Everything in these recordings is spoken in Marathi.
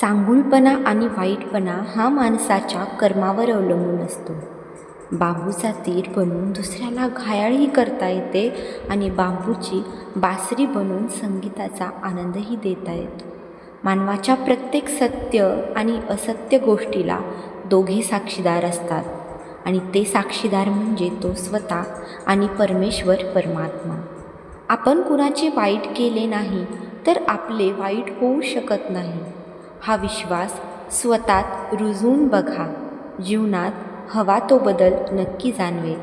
चांगुलपणा आणि वाईटपणा हा माणसाच्या कर्मावर अवलंबून असतो. बांबूचा तीर बनवून दुसऱ्याला घायाळही करता येते आणि बांबूची बासरी बनवून संगीताचा आनंदही देता येतो. मानवाच्या प्रत्येक सत्य आणि असत्य गोष्टीला दोघे साक्षीदार असतात आणि ते साक्षीदार म्हणजे तो स्वतः आणि परमेश्वर परमात्मा. आपण कुणाचे वाईट केले नाही तर आपले वाईट होऊ शकत नाही. हा विश्वास स्वतात रुजवून बघा. जीवनात हवा तो बदल नक्की जाणवेल.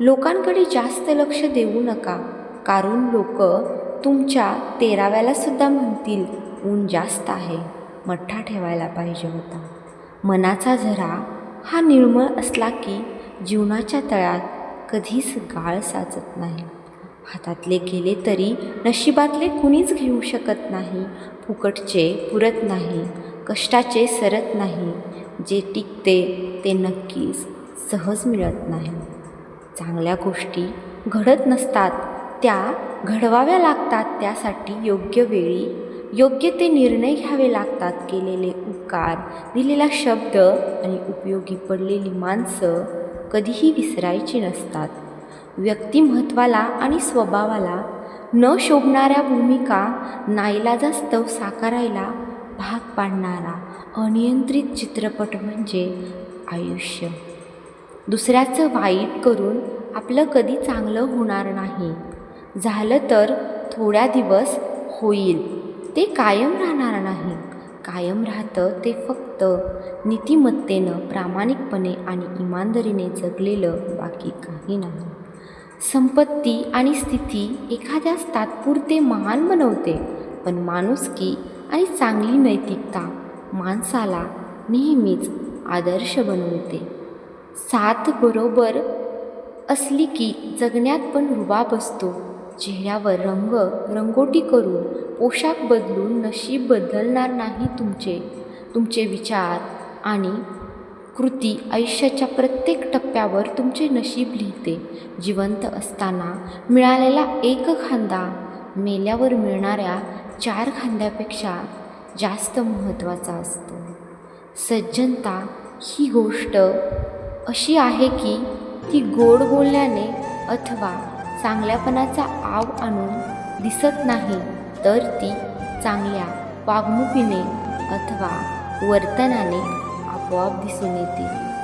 लोकांकडे जास्त लक्ष देऊ नका. कारण लोक तुमच्या तेराव्यालासुद्धा म्हणतील ऊन जास्त आहे. मठ्ठा ठेवायला पाहिजे होता. मनाचा झरा हा निर्मळ असला की जीवनाच्या तळ्यात कधीच गाळ साचत नाही. हातातले गेले तरी नशिबातले कुणीच घेऊ शकत नाही. फुकटचे पुरत नाही. कष्टाचे सरत नाही. जे टिकते ते नक्कीच सहज मिळत नाही. चांगल्या गोष्टी घडत नसतात. त्या घडवाव्या लागतात. त्यासाठी योग्य वेळी योग्य ते निर्णय घ्यावे लागतात. केलेले उपकार दिलेला शब्द आणि उपयोगी पडलेली माणसं कधीही विसरायची नसतात. व्यक्तिमत्वाला आणि स्वभावाला न शोभणाऱ्या भूमिका नाईलाजास्तव साकारायला भाग पाडणारा अनियंत्रित चित्रपट म्हणजे आयुष्य. दुसऱ्याचं वाईट करून आपलं कधी चांगलं होणार नाही. झालं तर थोड्या दिवस होईल. ते कायम राहणार नाही. कायम राहतं ते फक्त नीतिमत्तेनं प्रामाणिकपणे आणि इमानदारीने जगलेलं बाकी काही नाही. संपत्ती आणि स्थिती एखाद्यास तात्पुरते महान बनवते. पण माणुसकी आणि चांगली नैतिकता माणसाला नेहमीच आदर्श बनवते. साथ बरोबर असली की जगण्यात पण रुबाब असतो. चेहऱ्यावर रंग रंगोटी करून पोशाख बदलून नशीब बदलणार नाही तुमचे. तुमचे विचार आणि कृती आयुष्याच्या प्रत्येक टप्प्यावर तुमचे नशीब लिहिते. जिवंत असताना मिळालेला एक खांदा मेल्यावर मिळणाऱ्या चार खांद्यापेक्षा जास्त महत्त्वाचा असतो. सज्जनता ही गोष्ट अशी आहे की ती गोड बोलल्याने अथवा चांगल्यापणाचा आव आणून दिसत नाही तर ती चांगल्या वागणुकीने अथवा वर्तनाने आपोआप दिसून येतील